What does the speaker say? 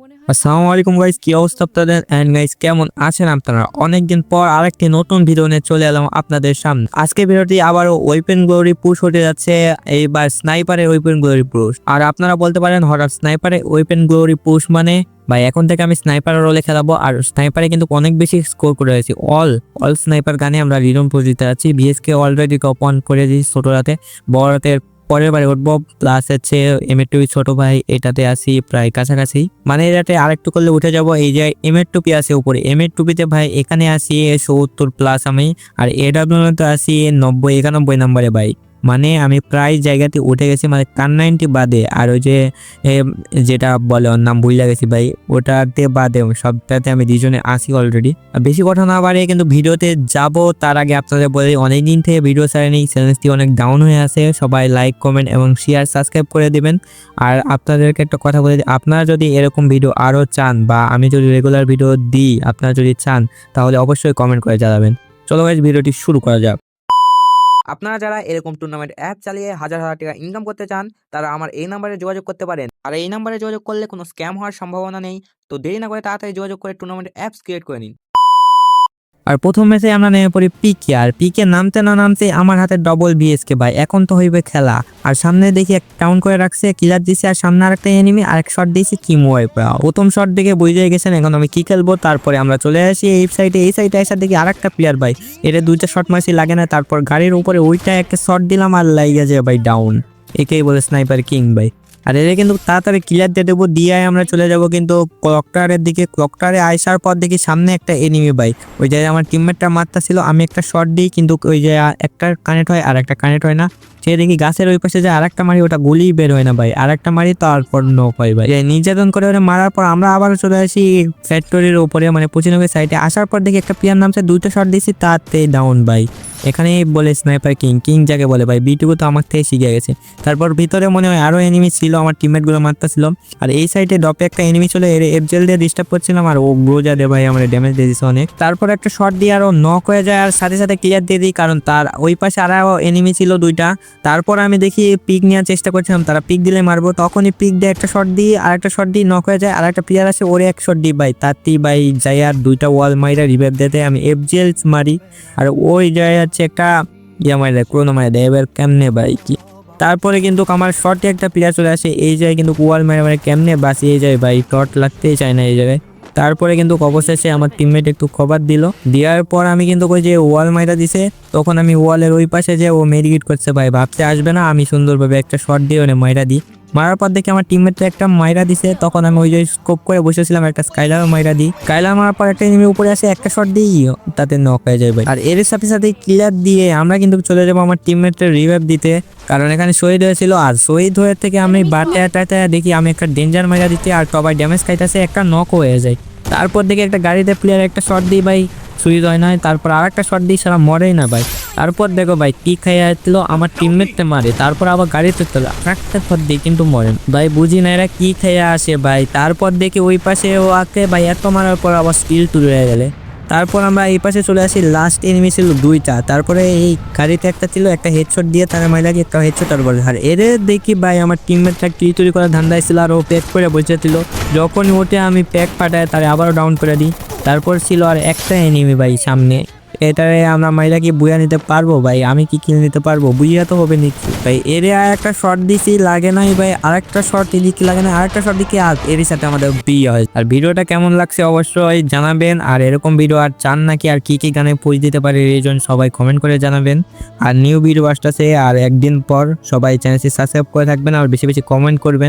আসসালামু আলাইকুম গাইস কি অবস্থা আপনাদের? এন্ড গাইস কেমন আছেন আপনারা? অনেকদিন পর আরেকটি নতুন ভিডিও নিয়ে চলে এলাম আপনাদের সামনে। আজকে ভিডিওটি আবারও ওয়েপেন গ্লোরি পুশ হতে যাচ্ছে, এইবার স্নাইপারের ওয়েপেন গ্লোরি পুশ আর আপনারা বলতে পারেন, হঠাৎ স্নাইপারের ওয়েপেন গ্লোরি পুশ মানে ভাই, এখন থেকে আমি স্নাইপার রোলে খেলাবো, আর স্নাইপারে কিন্তু অনেক বেশি স্কোর করে রয়েছি অল অল স্নাইপার গানে আমরা রিরম পজিতে আছি বিএসকে অলরেডি টপ অন করে দিয়েছি ছোট রাতে বড় রাতের পরের বারে উঠবো প্লাস হচ্ছে এম এর টুপি ছোট ভাই, এটাতে আসি প্রায় কাছাকাছি। মানে এটাতে আরেকটু করলে উঠে যাব, এই যে এম এর টুপি আছে উপরে। এম এর টুপিতে ভাই এখানে আসি সত্তর প্লাস আমি, আর এডাব্লিউ তো আসি নব্বই, একানব্বই নাম্বারে ভাই। মানে আমি প্রায় জায়গাতে উঠে গেছি মানে কান নাইনটি বাদে। আর ওই যে যেটা বলে ওর নাম ভুলে গেছি ভাই, ওটাতে বাদে সবটাতে আমি দুজনে আসি অলরেডি বেশি কথা না বাড়িয়ে কিন্তু ভিডিওতে যাব, তার আগে আপনাদের বলে অনেক দিন থেকে ভিডিও ছাড়েনি চ্যানেলটি অনেক ডাউন হয়ে আছে, সবাই লাইক কমেন্ট এবং শেয়ার সাবস্ক্রাইব করে দেবেন। আর আপনাদেরকে একটা কথা বলে আপনারা যদি এরকম ভিডিও আরও চান বা আমি যদি রেগুলার ভিডিও দিই, আপনারা যদি চান, তাহলে অবশ্যই কমেন্ট করে জানাবেন। চলো গাইজ ভিডিওটি শুরু করা যাক। আপনারা যারা এরকম টুর্নামেন্ট অ্যাপ চালিয়ে হাজার হাজার টাকা ইনকাম করতে চান, তারা আমার এই নাম্বারে যোগাযোগ করতে পারেন। আর এই নাম্বারে যোগাযোগ করলে কোনো স্ক্যাম হওয়ার সম্ভাবনা নেই। তো দেরি না করে তাড়াতাড়ি যোগাযোগ করে টুর্নামেন্ট অ্যাপস ক্রিয়েট করে নিন। আর প্রথম ম্যাচে আমরা নেমে পড়ি পিকে আর পিকে নামতে না নামতে আমার হাতে ডবল বিএসকে ভাই, এখন তো হইবে খেলা। আর সামনে দেখি এক টাউন করে রাখছে কিলার দিছে, আর সামনে আরেকটা এনিমি আর এক শট দিয়েছি কিমো প্রথম শট দেখে বুঝে গেছেন, এখন আমি কি খেলব, তারপরে আমরা চলে আসি এই সাইডে এই সাইডে এসে দেখি আরেকটা প্লেয়ার ভাই। এটা দুইটা শট মারছি, লাগে না, তারপর গাড়ির উপরে ওইটা একটা শট দিলাম, আর লাইগা যায় ভাই ডাউন একেই বলে স্নাইপার কিং ভাই। আর এদের কিন্তু তাড়াতাড়ি ক্লিয়ার দিয়ে দেবো, দিয়ে আমরা চলে যাব কিন্তু ক্লকটারের দিকে। ক্লকটারে আসার পর দেখি সামনে একটা এনিমি বাইক ওই জায়গায় আমার টিমমেটটা মারতা ছিল আমি একটা শট দিই কিন্তু ওই যে একটা কানেক্ট হয় আর একটা কানেক্ট হয় না। সে দেখি গাছের ওই পাশে যে আরেকটা মারি, ওটা গুলি বের হয় না ভাই। আরেকটা মারি, তারপর নক হয় ভাই। নির্যাতন করে ওরা মারার পর আমরা আবার চলে আসি ফ্যাক্টরির ওপরে মানে পঁচানব্বই সাইডে আসার পর দেখি একটা প্লেয়ার নামছে দুইটা শট দিয়েছি তাতে ডাউন ভাই। এখানে বলে স্নাইপার কিং কিং যাকে বলে ভাই বিটুকু তো আমার থেকে শিখে গেছে। তারপর ভিতরে মনে হয় আরও এনিমি ছিল, আমার টিমমেটগুলো মারতেছিল। আর এই সাইডে ডপে একটা এনিমি ছিল এর এফজেল দিয়ে ডিস্টার্ব করছিলাম, আর ও ব্রোজা দে ভাই আমার ড্যামেজ দিয়ে দিছে অনেক। তারপর একটা শট দিয়ে আরও নক হয়ে যায়, আর সাথে সাথে ক্লিয়ার দিয়ে দিই, কারণ তার ওই পাশে আরও এনিমি ছিল দুইটা। তারপর আমি দেখি পিক নেওয়ার চেষ্টা করছিলাম, তারা পিক দিলে মারবো, তখনই পিক দিয়ে একটা শট দিই, আর একটা শট দিই নক হয়ে যায়, আর একটা প্লেয়ার আছে ওরে এক শট দিই, ভাই তাতেই ভাই যাই আর দুইটা ওয়াল মাইরা রিভাইভ দিতে আমি এফজেল মারি। আর ওই যায় হচ্ছে একটা ইয়া মারি দেয় ক্রোনো দেয় এবার কেমনে ভাই কি? তারপরে কিন্তু আমার শর্টে একটা প্লেয়ার চলে আসে, এই জায়গায় কিন্তু ওয়াল মারে মারে কেমনে বাসি, এই যায় ভাই শর্ট লাগতেই চায় না এই জায়গায়। তারপরে কিন্তু অবশেষে আমার টিমমেট একটু খবর দিল। দেওয়ার পর আমি কিন্তু ওই যে ওয়াল মাইরা দিছে, তখন আমি ওয়ালের ওই পাশে যে ও মেডিকেট করছে, ভাই ভাবতে আসবে না, আমি সুন্দরভাবে একটা শট দিয়ে ওনে মাইরা দিই। মারার পর দেখি আমার টিমমেটটা একটা মাইরা দিছে। তখন আমি ওই যে স্কোপ করে বসেছিলাম একটা স্কাইলার মাইরা দিই। স্কাইলার মারার পর একটা এনিমি উপরে আসে, একটা শট দিই, তাতে নক হয়ে যায় ভাই। আর এর সাথে সাথে ক্লিয়ার দিয়ে আমরা কিন্তু চলে যাব আমার টিমমেটের রিভাইভ দিতে। কারণ এখানে শহীদ হয়েছিল, আর শহীদ হয়ে থেকে আমি বাটে আটাতে দেখি আমি একটা ডেঞ্জার মাইরা দিতে আর সবাই ড্যামেজ খাইতেছে, একটা নক হয়ে যায়। তারপর দেখি একটা গাড়িতে প্লেয়ার একটা শট দিই ভাই। সুইচ হয় না তারপর আর একটা শট দিই সারা মরেই না ভাই। তারপর দেখো ভাই, কি খাইয়া আসছিল আমার টিমমেটটা মারে, তারপর আবার গাড়িতে তোলো। একটা শট দিই কিন্তু মরেন ভাই, বুঝি না এরা কি খাইয়া আসে ভাই। তারপর দেখি ওই পাশে ও আঁকে, ভাই, এত মারার পর আবার স্কিল তুলে গেলে। তারপর আমরা এই পাশে চলে আসি লাস্ট এনিমি ছিল দুইটা। তারপরে এই গাড়িতে একটা ছিল, একটা হেডশট দিয়ে তারা মাইলা একটা হেডশট আর বলে। আর এর দেখি ভাই, আমার টিমমেটটা কিল চুরি করার ধান্দায় ছিল আর ও প্যাক করে বসেছিল যখন ওঠে, আমি প্যাক পাঠাই তারে আবারও ডাউন করে দিই। তারপর ছিল আর একটা এনিমি ভাই সামনে। এটারে আমরা মাইলা কি বুয়া নিতে পারব ভাই? আমি কি কিনে নিতে পারব? বুইয়া তো হবে নাকি? ভাই, এর আর একটা শর্ট দিছি, লাগে নাই ভাই। আর একটা শর্ট এদিকে লাগে না আরেকটা শর্ট দিকে আর এরই সাথে আমাদের বিয়ে হয়। আর ভিডিওটা কেমন লাগছে অবশ্যই জানাবেন। আর এরকম ভিডিও আর চান নাকি? আর কি কি গানে পুজ দিতে পারে এই জন্য সবাই কমেন্ট করে জানাবেন। আর নিউ ভিডিও আসতেছে, আর একদিন পর সবাই চ্যানেলটি সাবস্ক্রাইব করে থাকবেন আর বেশি বেশি কমেন্ট করবেন।